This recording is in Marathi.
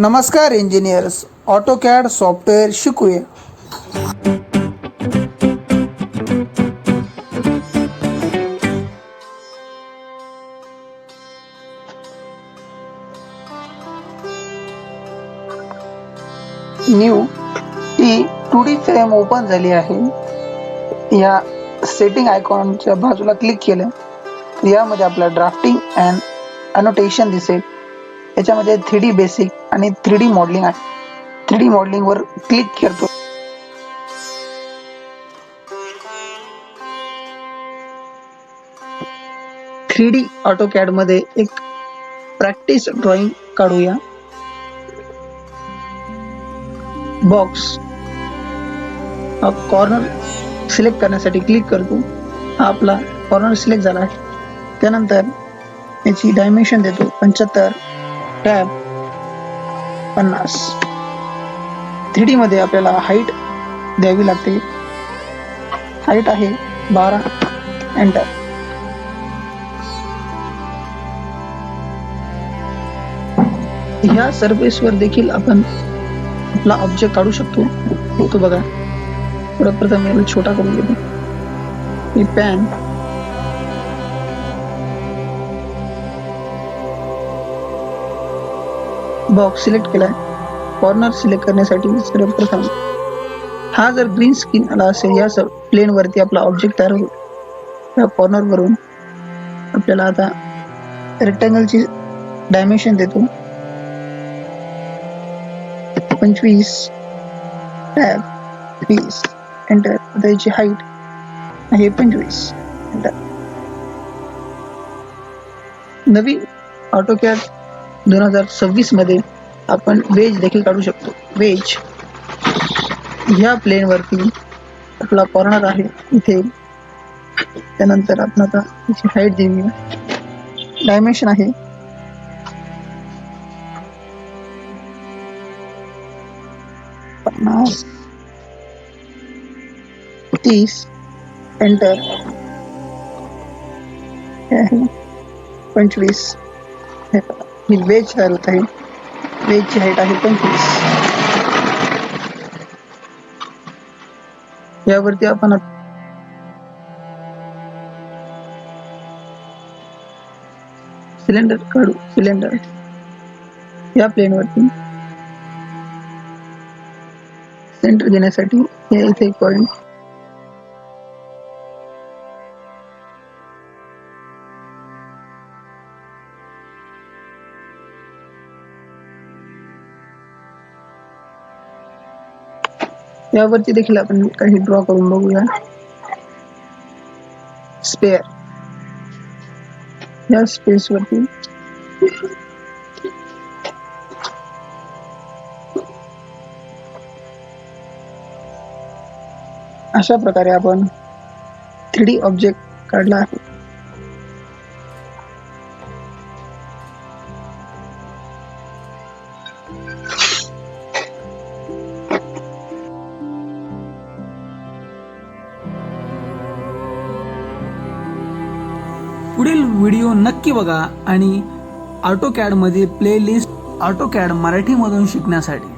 नमस्कार इंजिनियर्स ऑटोकॅड सॉफ्टवेअर शिकूया. न्यू ही टू डी फ्रेम ओपन झाली आहे. या सेटिंग आयकॉनच्या बाजूला क्लिक केलं. यामध्ये आपला ड्राफ्टिंग अँड अनोटेशन दिसेल. याच्यामध्ये थ्री डी बेसिक आणि थ्री डी मॉडेलिंग आहे. थ्री डी मॉडेलिंगवर क्लिक करतो. थ्री डी ऑटोकॅडमध्ये एक प्रॅक्टिस ड्रॉइंग काढूया. बॉक्स कॉर्नर सिलेक्ट करण्यासाठी क्लिक करतो. हा आपला कॉर्नर सिलेक्ट झाला आहे. त्यानंतर याची डायमेन्शन देतो पंच्याहत्तर. काय पन्नास. थ्री डी मध्ये आपल्याला हाईट द्यावी लागते. हाईट आहे बारा. एंटर ह्या सर्फेसवर देखील आपण आपला ऑब्जेक्ट काढू शकतो. तो बघा प्रथम याला छोटा करून घेतो. ही पॅन बॉक्स सिलेक्ट केला आहे कॉर्नर सिलेक्ट करण्यासाठी सर्वप्रथम हा जर ग्रीन स्किन आला असेल या प्लेन प्लेनवरती आपला ऑब्जेक्ट तयार होईल. त्या कॉर्नरवरून आपल्याला आता रेक्टँगलची डायमेन्शन देतो. पंचवीस टॅब वीस एंटर आता याची हाईट आहे पंचवीस. एंटर नवीन ऑटोकॅट दोन हजार सव्वीसमध्ये आपण वेज देखील काढू शकतो. वेज ह्या प्लेन वरती आपला कॉर्नर आहे. इथे त्यानंतर आपण आता त्याची हाईट देऊया. डायमेन्शन आहे. पन्नास तीस एंटर हे आहे. पंचवीस. हे मी वेज तयार होत आहे वेजची हाईट आहे पंचवीस. यावरती आपण सिलेंडर काढू सिलेंडर. या प्लेनवरती सेंटर देण्यासाठी हे इथे एक पॉइंट यावरती देखील आपण काही ड्रॉ करून बघूया. स्पेअर या स्पेस वरती. अशा प्रकारे आपण थ्री डी ऑब्जेक्ट काढला आहे. पुढील व्हिडिओ नक्की बघा आणि ऑटोकॅडमध्ये प्लेलिस्ट ऑटोकॅड मराठीमधून शिकण्यासाठी.